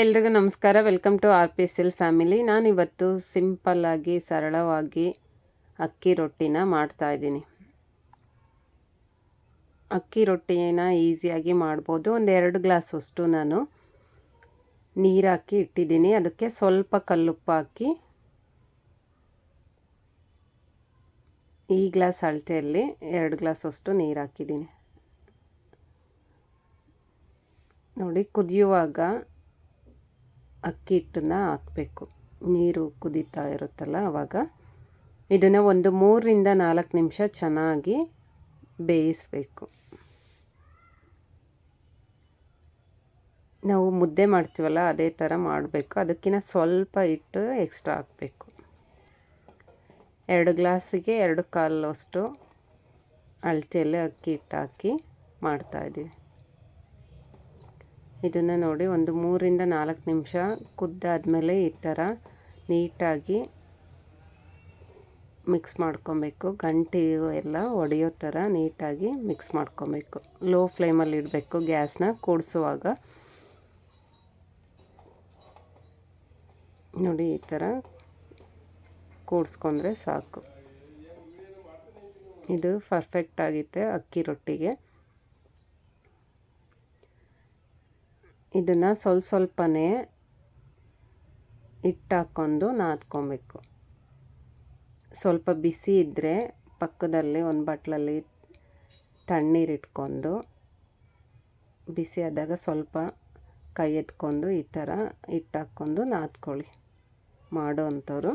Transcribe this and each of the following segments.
ಎಲ್ರಿಗೂ ನಮಸ್ಕಾರ. Welcome to R P ಸಿಲ್ ಫ್ಯಾಮಿಲಿ. ನಾನು ಇವತ್ತು ಸಿಂಪಲ್ಲಾಗಿ ಸರಳವಾಗಿ ಅಕ್ಕಿ ರೊಟ್ಟಿನ ಮಾಡ್ತಾಯಿದ್ದೀನಿ ಅಕ್ಕಿ ರೊಟ್ಟಿನ ಈಸಿಯಾಗಿ ಮಾಡ್ಬೋದು. ಒಂದು ಎರಡು ಗ್ಲಾಸ್ ಅಷ್ಟು ನಾನು ನೀರು ಹಾಕಿ ಇಟ್ಟಿದ್ದೀನಿ. ಅದಕ್ಕೆ ಸ್ವಲ್ಪ ಕಲ್ಲುಪ್ಪು ಹಾಕಿ ಈ ಗ್ಲಾಸ್ ಅಳತೆಯಲ್ಲಿ ಎರಡು ಗ್ಲಾಸ್ ಅಷ್ಟು ನೀರು ಹಾಕಿದ್ದೀನಿ. ನೋಡಿ, ಕುದಿಯುವಾಗ ಅಕ್ಕಿ ಹಿಟ್ಟನ್ನ ಹಾಕಬೇಕು. ನೀರು ಕುದೀತಾ ಇರುತ್ತಲ್ಲ ಆವಾಗ ಇದನ್ನು ಒಂದು ಮೂರರಿಂದ ನಾಲ್ಕು ನಿಮಿಷ ಚೆನ್ನಾಗಿ ಬೇಯಿಸಬೇಕು. ನಾವು ಮುದ್ದೆ ಮಾಡ್ತೀವಲ್ಲ, ಅದೇ ಥರ ಮಾಡಬೇಕು. ಅದಕ್ಕಿಂತ ಸ್ವಲ್ಪ ಹಿಟ್ಟು ಎಕ್ಸ್ಟ್ರಾ ಹಾಕಬೇಕು. ಎರಡು ಗ್ಲಾಸಿಗೆ ಎರಡು ಕಾಲು ಅಷ್ಟು ಅಳತೆಯಲ್ಲಿ ಅಕ್ಕಿ ಹಿಟ್ಟು ಹಾಕಿ ಮಾಡ್ತಾಯಿದ್ದೀವಿ ಇದನ್ನು ನೋಡಿ ಒಂದು ಮೂರಿಂದ ನಾಲ್ಕು ನಿಮಿಷ ಕುದ್ದಾದಮೇಲೆ ಈ ಥರ ನೀಟಾಗಿ ಮಿಕ್ಸ್ ಮಾಡ್ಕೊಬೇಕು. ಗಂಟೆ ಎಲ್ಲ ಒಡೆಯೋ ಥರ ನೀಟಾಗಿ ಮಿಕ್ಸ್ ಮಾಡ್ಕೊಬೇಕು. ಲೋ ಫ್ಲೇಮಲ್ಲಿ ಇಡಬೇಕು ಗ್ಯಾಸ್ನ ಕೂಡಿಸುವಾಗ. ನೋಡಿ ಈ ಥರ ಕೂಡಿಸ್ಕೊಂಡ್ರೆ ಸಾಕು. ಇದು ಪರ್ಫೆಕ್ಟ್ ಆಗುತ್ತೆ ಅಕ್ಕಿ ರೊಟ್ಟಿಗೆ. ಇದನ್ನು ಸ್ವಲ್ಪ ಸ್ವಲ್ಪನೇ ಹಿಟ್ಟು ಹಾಕ್ಕೊಂಡು ನಾದ್ಕೊಬೇಕು. ಸ್ವಲ್ಪ ಬಿಸಿ ಇದ್ದರೆ ಪಕ್ಕದಲ್ಲಿ ಒಂದು ಬಟ್ಲಲ್ಲಿ ತಣ್ಣೀರು ಇಟ್ಕೊಂಡು, ಬಿಸಿ ಆದಾಗ ಸ್ವಲ್ಪ ಕೈ ಎತ್ಕೊಂಡು ಈ ಥರ ಹಿಟ್ಟು ಹಾಕ್ಕೊಂಡು ನಾದ್ಕೊಳ್ಳಿ ಮಾಡೋ ಅಂಥವ್ರು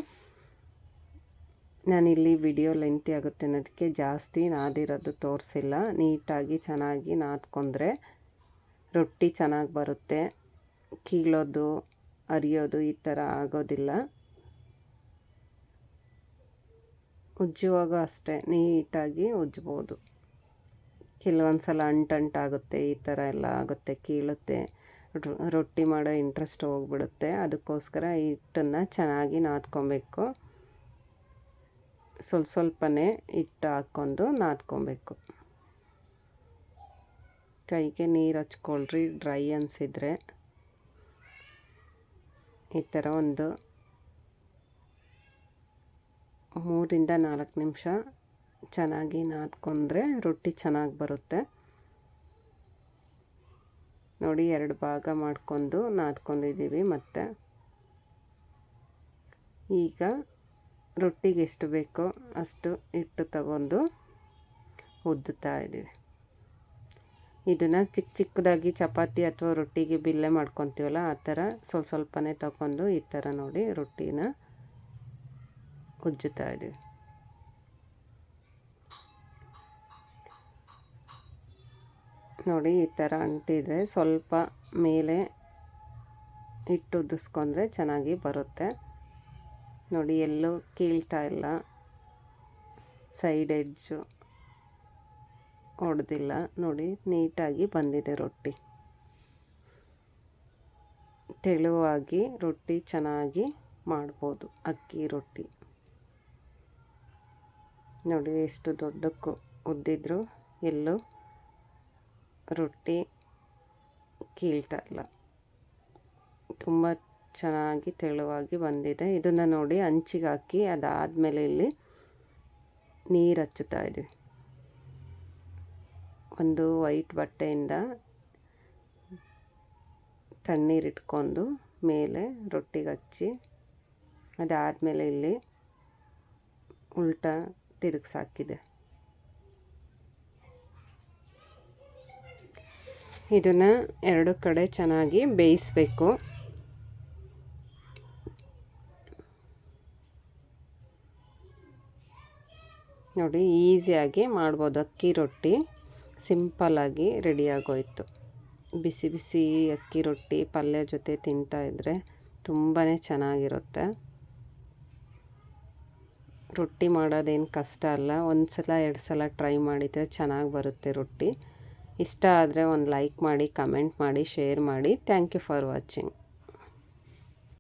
ನಾನಿಲ್ಲಿ ವಿಡಿಯೋ ಲೆಂತಿ ಆಗುತ್ತೆ ಅನ್ನೋದಕ್ಕೆ ಜಾಸ್ತಿ ನಾದಿರೋದು ತೋರಿಸಿಲ್ಲ. ನೀಟಾಗಿ ಚೆನ್ನಾಗಿ ನಾದ್ಕೊಂಡ್ರೆ ರೊಟ್ಟಿ ಚೆನ್ನಾಗಿ ಬರುತ್ತೆ. ಕೀಳೋದು, ಅರಿಯೋದು ಈ ಥರ ಆಗೋದಿಲ್ಲ. ಉಜ್ಜುವಾಗ ಅಷ್ಟೇ, ನೀಟಾಗಿ ಉಜ್ಬೋದು. ಕೆಲವೊಂದು ಸಲ ಅಂಟಂಟಾಗುತ್ತೆ ಈ ಥರ ಎಲ್ಲ ಆಗುತ್ತೆ, ಕೀಳುತ್ತೆ. ರೊಟ್ಟಿ ಮಾಡೋ ಇಂಟ್ರೆಸ್ಟ್ ಹೋಗ್ಬಿಡುತ್ತೆ. ಅದಕ್ಕೋಸ್ಕರ ಹಿಟ್ಟನ್ನು ಚೆನ್ನಾಗಿ ನಾದ್ಕೊಬೇಕು. ಸ್ವಲ್ಪ ಸ್ವಲ್ಪನೇ ಹಿಟ್ಟು ಹಾಕ್ಕೊಂಡು ನಾದ್ಕೊಬೇಕು. ಕೈಗೆ ನೀರು ಹಚ್ಕೊಳ್ರಿ, ಡ್ರೈ ಅನಿಸಿದರೆ. ಈ ಥರ ಒಂದು ಮೂರಿಂದ ನಾಲ್ಕು ನಿಮಿಷ ಚೆನ್ನಾಗಿ ನಾದ್ಕೊಂಡ್ರೆ ರೊಟ್ಟಿ ಚೆನ್ನಾಗಿ ಬರುತ್ತೆ. ನೋಡಿ, ಎರಡು ಭಾಗ ಮಾಡ್ಕೊಂಡು ನಾದ್ಕೊಂಡಿದ್ದೀವಿ ಮತ್ತು. ಈಗ ರೊಟ್ಟಿಗೆ ಎಷ್ಟು ಬೇಕೋ ಅಷ್ಟು ಹಿಟ್ಟು ತಗೊಂಡು ಉದ್ದುತ್ತಾ ಇದ್ದೀವಿ. ಇದನ್ನು ಚಿಕ್ಕ ಚಿಕ್ಕದಾಗಿ ಚಪಾತಿ ಅಥವಾ ರೊಟ್ಟಿಗೆ ಬಿಲ್ಲೆ ಮಾಡ್ಕೊತೀವಲ್ಲ ಆ ಥರ ಸ್ವಲ್ಪ ಸ್ವಲ್ಪನೇ ತಗೊಂಡು ಈ ಥರ ನೋಡಿ ರೊಟ್ಟಿನ ಉಜ್ಜುತ್ತಾ ಇದ್ದೀವಿ. ನೋಡಿ ಈ ಥರ ಅಂಟಿದರೆ ಸ್ವಲ್ಪ ಮೇಲೆ ಹಿಟ್ಟು ಉದ್ದಿಸ್ಕೊಂಡ್ರೆ ಚೆನ್ನಾಗಿ ಬರುತ್ತೆ. ನೋಡಿ ಎಲ್ಲೂ ಕೀಳ್ತಾ ಇಲ್ಲ. Side edge. ಹೊಡೆದಿಲ್ಲ ನೋಡಿ, ನೀಟಾಗಿ ಬಂದಿದೆ ರೊಟ್ಟಿ. ತೆಳುವಾಗಿ ರೊಟ್ಟಿ ಚೆನ್ನಾಗಿ ಮಾಡ್ಬೋದು, ಅಕ್ಕಿ ರೊಟ್ಟಿ. ನೋಡಿ, ಎಷ್ಟು ದೊಡ್ಡಕ್ಕೂ ಉದ್ದಿದ್ರು ಎಲ್ಲೂ ರೊಟ್ಟಿ ಕೀಳ್ತಾ ಇಲ್ಲ. ತುಂಬ ಚೆನ್ನಾಗಿ ತೆಳುವಾಗಿ ಬಂದಿದೆ. ಇದನ್ನು ನೋಡಿ ಹಂಚಿಗೆ ಹಾಕಿ ಅದಾದಮೇಲೆ ಇಲ್ಲಿ ನೀರು ಹಚ್ಚುತ್ತಾ ಇದ್ದೀವಿ ಒಂದು ವೈಟ್ ಬಟ್ಟೆಯಿಂದ ತಣ್ಣೀರಿಟ್ಕೊಂಡು ಮೇಲೆ ರೊಟ್ಟಿಗೆ ಹಚ್ಚಿ, ಅದಾದಮೇಲೆ ಇಲ್ಲಿ ಉಲ್ಟ ತಿರುಗಿಸಾಕಿದೆ ಇದನ್ನು ಎರಡು ಕಡೆ ಚೆನ್ನಾಗಿ ಬೇಯಿಸಬೇಕು. ನೋಡಿ, ಈಸಿಯಾಗಿ ಮಾಡ್ಬೋದು ಅಕ್ಕಿ ರೊಟ್ಟಿ. ಸಿಂಪಲ್ಲಾಗಿ ರೆಡಿಯಾಗೋಯಿತು. ಬಿಸಿ ಬಿಸಿ ಅಕ್ಕಿ ರೊಟ್ಟಿ ಪಲ್ಯ ಜೊತೆ ತಿಂತಾಯಿದ್ರೆ ತುಂಬಾ ಚೆನ್ನಾಗಿರುತ್ತೆ. ರೊಟ್ಟಿ ಮಾಡೋದೇನು ಕಷ್ಟ ಅಲ್ಲ. ಒಂದು ಸಲ ಎರಡು ಸಲ ಟ್ರೈ ಮಾಡಿದರೆ ಚೆನ್ನಾಗಿ ಬರುತ್ತೆ ರೊಟ್ಟಿ. ಇಷ್ಟ ಆದರೆ ಒಂದು ಲೈಕ್ ಮಾಡಿ, ಕಮೆಂಟ್ ಮಾಡಿ, ಶೇರ್ ಮಾಡಿ. Thank you for watching.